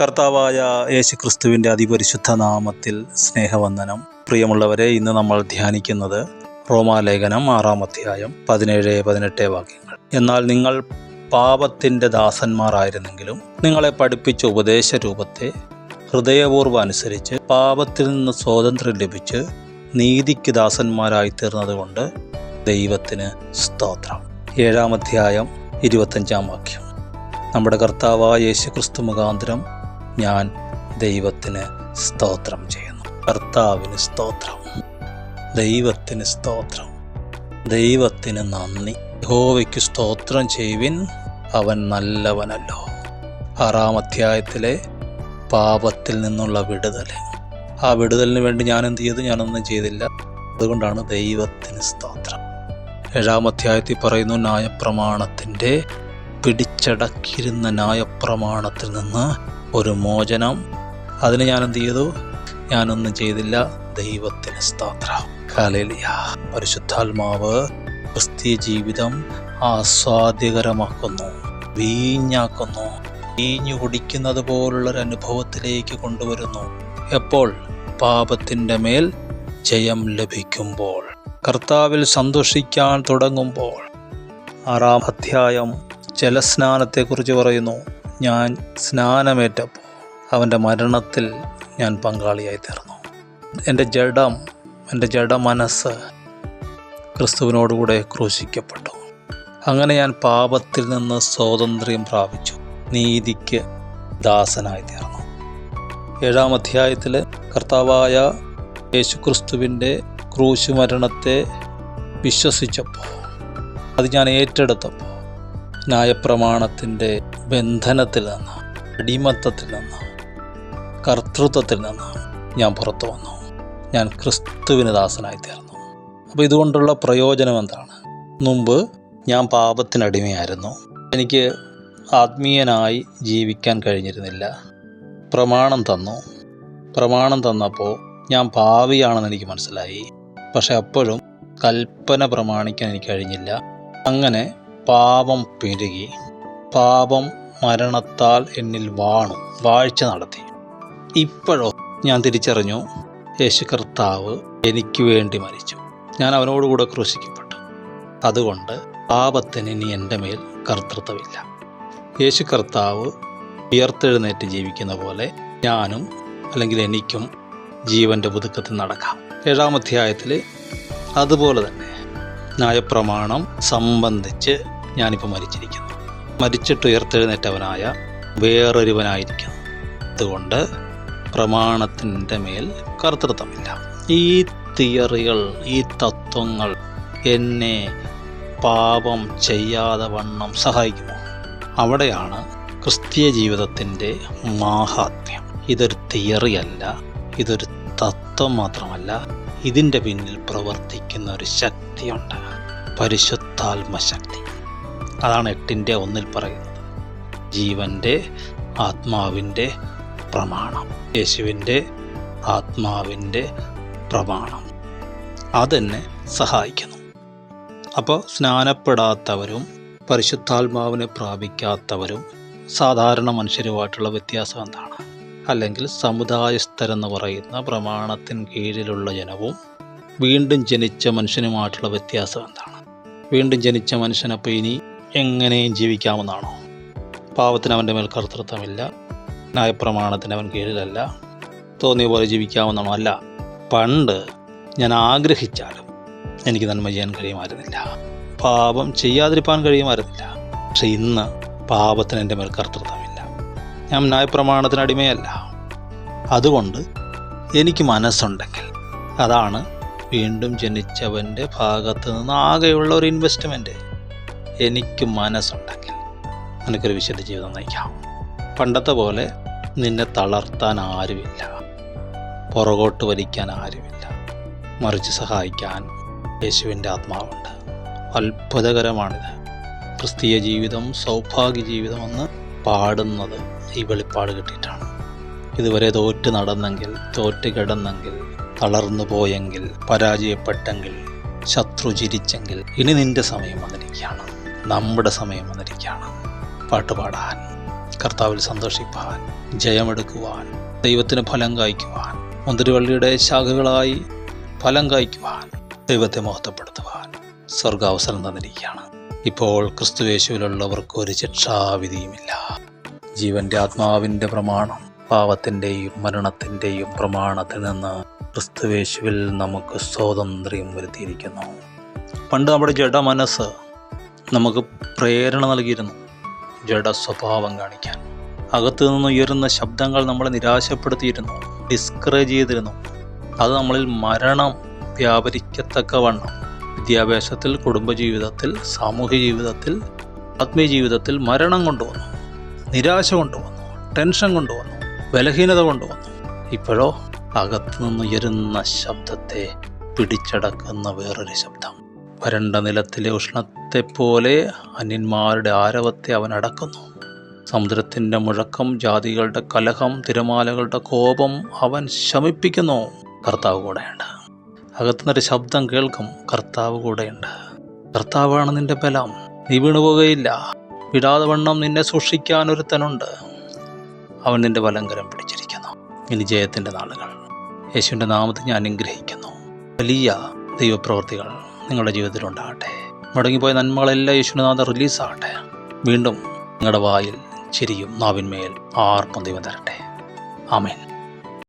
കർത്താവായ യേശുക്രിസ്തുവിന്റെ അതിപരിശുദ്ധ നാമത്തിൽ സ്നേഹവന്ദനം. പ്രിയമുള്ളവരെ ഇന്ന് നമ്മൾ ധ്യാനിക്കുന്നത് റോമാലേഖനം ആറാം അധ്യായം പതിനേഴ് പതിനെട്ട് വാക്യങ്ങൾ. എന്നാൽ നിങ്ങൾ പാപത്തിന്റെ ദാസന്മാരായിരുന്നെങ്കിലും നിങ്ങളെ പഠിപ്പിച്ച ഉപദേശ രൂപത്തെ ഹൃദയപൂർവം അനുസരിച്ച് പാപത്തിൽ നിന്ന് സ്വാതന്ത്ര്യം ലഭിച്ച് നീതിക്ക് ദാസന്മാരായി തീർന്നതുകൊണ്ട് ദൈവത്തിന് സ്തോത്രം. ഏഴാം അധ്യായം ഇരുപത്തഞ്ചാം വാക്യം. നമ്മുടെ കർത്താവായ യേശു ക്രിസ്തു മുഖാന്തരം ഞാൻ ദൈവത്തിന് സ്തോത്രം ചെയ്യുന്നു. കർത്താവിന് സ്തോത്രം. ദൈവത്തിന് സ്തോത്രം. ദൈവത്തിന് നന്ദി. യഹോവയ്ക്ക് സ്തോത്രം ചെയ്യുവിൻ. അവൻ നല്ലവനല്ലോ. ആറാം അധ്യായത്തിലെ പാപത്തിൽ നിന്നുള്ള വിടുതൽ. ആ വിടുതലിന് വേണ്ടി ഞാൻ എന്ത് ചെയ്തു? ഞാനൊന്നും ചെയ്തില്ല. അതുകൊണ്ടാണ് ദൈവത്തിന് സ്തോത്രം. ഏഴാം അധ്യായത്തിൽ പറയുന്നു ന്യായപ്രമാണത്തിന്റെ പിടിച്ചടക്കിരുന്ന ന്യായപ്രമാണത്തിൽ നിന്ന് ഒരു മോചനം. അതിന് ഞാൻ എന്ത് ചെയ്തു? ഞാനൊന്നും ചെയ്തില്ല. ദൈവത്തിന് സ്തോത്രം. കാലേലിയ പരിശുദ്ധാത്മാവ് ക്രിസ്തീയ ജീവിതം ആസ്വാദ്യകരമാക്കുന്നു. വീഞ്ഞാക്കുന്നു. വീഞ്ഞു കുടിക്കുന്നത് പോലുള്ളൊരു അനുഭവത്തിലേക്ക് കൊണ്ടുവരുന്നു. എപ്പോൾ? പാപത്തിന്റെ മേൽ ജയം ലഭിക്കുമ്പോൾ. കർത്താവിൽ സന്തോഷിക്കാൻ തുടങ്ങുമ്പോൾ. ആറാം അധ്യായം ജലസ്നാനത്തെക്കുറിച്ച് പറയുന്നു. ഞാൻ സ്നാനമേറ്റപ്പോൾ അവന്റെ മരണത്തിൽ ഞാൻ പങ്കാളിയായി തീർന്നു. എന്റെ ജഡം എന്റെ ജഡ മനസ്സ് ക്രിസ്തുവിനോടുകൂടെ ക്രൂശിക്കപ്പെട്ടു. അങ്ങനെ ഞാൻ പാപത്തിൽ നിന്ന് സ്വാതന്ത്ര്യം പ്രാപിച്ചു. നീതിക്ക് ദാസനായി തീർന്നു. ഏഴാം അധ്യായത്തിൽ കർത്താവായ യേശുക്രിസ്തുവിന്റെ ക്രൂശുമരണത്തെ വിശ്വസിച്ചപ്പോൾ അത് ഞാൻ ഏറ്റെടുത്തപ്പോൾ ന്യായപ്രമാണത്തിന്റെ ബന്ധനത്തിൽ നിന്ന് അടിമത്തത്തിൽ നിന്ന് കർത്തൃത്വത്തിൽ നിന്ന് ഞാൻ പുറത്തു വന്നു. ഞാൻ ക്രിസ്തുവിന് ദാസനായി തീർന്നു. അപ്പോൾ ഇതുകൊണ്ടുള്ള പ്രയോജനം എന്താണ്? മുമ്പ് ഞാൻ പാപത്തിനടിമയായിരുന്നു എനിക്ക് ആത്മീയനായി ജീവിക്കാൻ കഴിഞ്ഞിരുന്നില്ല. പ്രമാണം തന്നു. പ്രമാണം തന്നപ്പോൾ ഞാൻ പാവിയാണെന്ന് എനിക്ക് മനസ്സിലായി. പക്ഷെ അപ്പോഴും കൽപ്പന പ്രമാണിക്കാൻ എനിക്ക് കഴിഞ്ഞില്ല. അങ്ങനെ പാപം പെരുകി പാപം മരണത്താൽ എന്നിൽ വാണു വാഴ്ച നടത്തി. ഇപ്പോഴോ ഞാൻ തിരിച്ചറിഞ്ഞു യേശു കർത്താവ് എനിക്ക് വേണ്ടി മരിച്ചു. ഞാൻ അവനോടുകൂടെ ക്രൂശിക്കപ്പെട്ടു. അതുകൊണ്ട് പാപത്തിന് ഇനി എന്റെ മേൽ കർത്തൃത്വമില്ല. യേശു കർത്താവ് ഉയർത്തെഴുന്നേറ്റ് ജീവിക്കുന്ന പോലെ ഞാനും അല്ലെങ്കിൽ എനിക്കും ജീവന്റെ പുതുക്കത്തിൽ നടക്കാം. ഏഴാം അധ്യായത്തിൽ അതുപോലെ തന്നെ ന്യായപ്രമാണം സംബന്ധിച്ച് ഞാനിപ്പോൾ മരിച്ചിരിക്കുന്നു. മരിച്ചിട്ട് ഉയർത്തെഴുന്നേറ്റവനായ വേറൊരുവനായിരിക്കുന്നു. അതുകൊണ്ട് പ്രമാണത്തിന്റെ മേൽ കർത്തൃത്വമില്ല. ഈ തിയറികൾ ഈ തത്വങ്ങൾ എന്നെ പാപം ചെയ്യാതെ വണ്ണം സഹായിക്കുമോ? അവിടെയാണ് ക്രിസ്തീയ ജീവിതത്തിന്റെ മാഹാത്മ്യം. ഇതൊരു തിയറിയല്ല ഇതൊരു തത്വം മാത്രമല്ല ഇതിന്റെ പിന്നിൽ പ്രവർത്തിക്കുന്ന ഒരു ശക്തിയുണ്ട്. പരിശുദ്ധാത്മശക്തി. അതാണ് എട്ടിന്റെ ഒന്നിൽ പറയുന്നത്. ജീവന്റെ ആത്മാവിന്റെ പ്രമാണം. യേശുവിന്റെ ആത്മാവിന്റെ പ്രമാണം. അതെന്നെ സഹായിക്കുന്നു. അപ്പോൾ സ്നാനപ്പെടാത്തവരും പരിശുദ്ധാത്മാവിനെ പ്രാപിക്കാത്തവരും സാധാരണ മനുഷ്യരുമായിട്ടുള്ള വ്യത്യാസം എന്താണ്? അല്ലെങ്കിൽ സമുദായസ്ഥരെന്ന് പറയുന്ന പ്രമാണത്തിന് കീഴിലുള്ള ജനവും വീണ്ടും ജനിച്ച മനുഷ്യനുമായിട്ടുള്ള വ്യത്യാസം എന്താണ്? വീണ്ടും ജനിച്ച മനുഷ്യനപ്പോൾ ഇനി എങ്ങനെയും ജീവിക്കാമെന്നാണോ പാവത്തിന് അവന്റെ മേൽ കർത്തൃത്വമില്ല ന്യായപ്രമാണത്തിന് അവൻ കീഴിലല്ല തോന്നിയ പോലെ ജീവിക്കാമെന്നാണോ അല്ല പണ്ട് ഞാൻ ആഗ്രഹിച്ചാലും എനിക്ക് നന്മ ചെയ്യാൻ കഴിയുമായിരുന്നില്ല. പാപം ചെയ്യാതിരിക്കാൻ കഴിയുമായിരുന്നില്ല. പക്ഷെ ഇന്ന് പാപത്തിന് എന്റെ മേൽ കർത്തൃത്വമില്ല. ഞാൻ ന്യായപ്രമാണത്തിന് അടിമയല്ല. അതുകൊണ്ട് എനിക്ക് മനസ്സുണ്ടെങ്കിൽ അതാണ് വീണ്ടും ജനിച്ചവന്റെ ഭാഗത്ത് നിന്ന് ആകെയുള്ള ഒരു ഇൻവെസ്റ്റ്മെന്റ് എനിക്ക് മനസ്സുണ്ടെങ്കിൽ നിനക്കൊരു വിശുദ്ധ ജീവിതം നയിക്കാം. പണ്ടത്തെ പോലെ നിന്നെ തളർത്താൻ ആരുമില്ല. പുറകോട്ട് വലിക്കാൻ ആരുമില്ല. മറിച്ച് സഹായിക്കാൻ യേശുവിന്റെ ആത്മാവുണ്ട്. അത്ഭുതകരമാണിത്. ക്രിസ്തീയ ജീവിതം സൗഭാഗ്യ ജീവിതം എന്ന് പാടുന്നത് ഈ വെളിപ്പാട് കിട്ടിയിട്ടാണ്. ഇതുവരെ തോറ്റ് നടന്നെങ്കിൽ തോറ്റ് കിടന്നെങ്കിൽ തളർന്നു പോയെങ്കിൽ പരാജയപ്പെട്ടെങ്കിൽ ശത്രു ചിരിച്ചെങ്കിൽ ഇനി നിന്റെ സമയം വന്നിരിക്കുകയാണ്. നമ്മുടെ സമയം വന്നിരിക്കുകയാണ്. പാട്ടുപാടാൻ കർത്താവിൽ സന്തോഷിപ്പാൻ ജയമെടുക്കുവാൻ ദൈവത്തിന് ഫലം കായ്ക്കുവാൻ മുന്തിരിവള്ളിയുടെ ശാഖകളായി ഫലം കായ്ക്കുവാൻ ദൈവത്തെ മഹത്വപ്പെടുത്തുവാൻ സ്വർഗാവസരം തന്നിരിക്കുകയാണ്. ഇപ്പോൾ ക്രിസ്തുവേശുവിലുള്ളവർക്ക് ഒരു ശിക്ഷാവിധിയുമില്ല. ജീവന്റെ ആത്മാവിന്റെ പ്രമാണം പാവത്തിന്റെയും മരണത്തിന്റെയും പ്രമാണത്തിൽ നിന്ന് ക്രിസ്തുവേശുവിൽ നമുക്ക് സ്വാതന്ത്ര്യം വരുത്തിയിരിക്കുന്നു. പണ്ട് നമ്മുടെ ജഡ മനസ്സ് നമുക്ക് പ്രേരണ നൽകിയിരുന്നു. ജഡ സ്വഭാവം കാണിക്കാൻ. അകത്തു നിന്ന് ഉയരുന്ന ശബ്ദങ്ങൾ നമ്മളെ നിരാശപ്പെടുത്തിയിരുന്നു ഡിസ്കറേജ് ചെയ്തിരുന്നു. അത് നമ്മളിൽ മരണം വ്യാപരിക്കത്തക്കവണ്ണം. വിദ്യാഭ്യാസത്തിൽ കുടുംബജീവിതത്തിൽ സാമൂഹ്യ ജീവിതത്തിൽ ആത്മീയ ജീവിതത്തിൽ മരണം കൊണ്ടുവന്നു. നിരാശ കൊണ്ടുവന്നു ടെൻഷൻ കൊണ്ടുവന്നു ബലഹീനത കൊണ്ടുവന്നു. ഇപ്പോഴോ അകത്തു നിന്നുയരുന്ന ശബ്ദത്തെ പിടിച്ചടക്കുന്ന വേറൊരു ശബ്ദം. വരണ്ട നിലത്തിലെ ഉഷ്ണത്തെപ്പോലെ അന്യന്മാരുടെ ആരവത്തെ അവൻ അടക്കുന്നു. സമുദ്രത്തിന്റെ മുഴക്കം ജാതികളുടെ കലഹം തിരമാലകളുടെ കോപം അവൻ ശമിപ്പിക്കുന്നു. കർത്താവ് കൂടെയുണ്ട്. അകത്തുനിന്നൊരു ശബ്ദം കേൾക്കും. കർത്താവ് കൂടെയുണ്ട്. കർത്താവാണ് നിന്റെ ബലം. നീ വീണുപോകുകയില്ല വിടാതെ വണ്ണം നിന്നെ സൂക്ഷിക്കാൻ ഒരുത്തനുണ്ട്. അവൻ നിന്റെ വലങ്കരം പിടിച്ചിരിക്കുന്നു. ഇനി ജയത്തിന്റെ നാളുകൾ. യേശുവിന്റെ നാമത്തെ ഞാൻ അനുഗ്രഹിക്കുന്നു. വലിയ ദൈവപ്രവൃത്തികൾ നിങ്ങളുടെ ജീവിതത്തിൽ ഉണ്ടാകട്ടെ മുടങ്ങിപ്പോയ നന്മകളെല്ലാം യേശുനാഥ റിലീസാകട്ടെ വീണ്ടും നിങ്ങളുടെ വായിൽ ചിരിയും നാവിന്മേൽ ആർക്കും ദൈവം തരട്ടെ. ആമേൻ.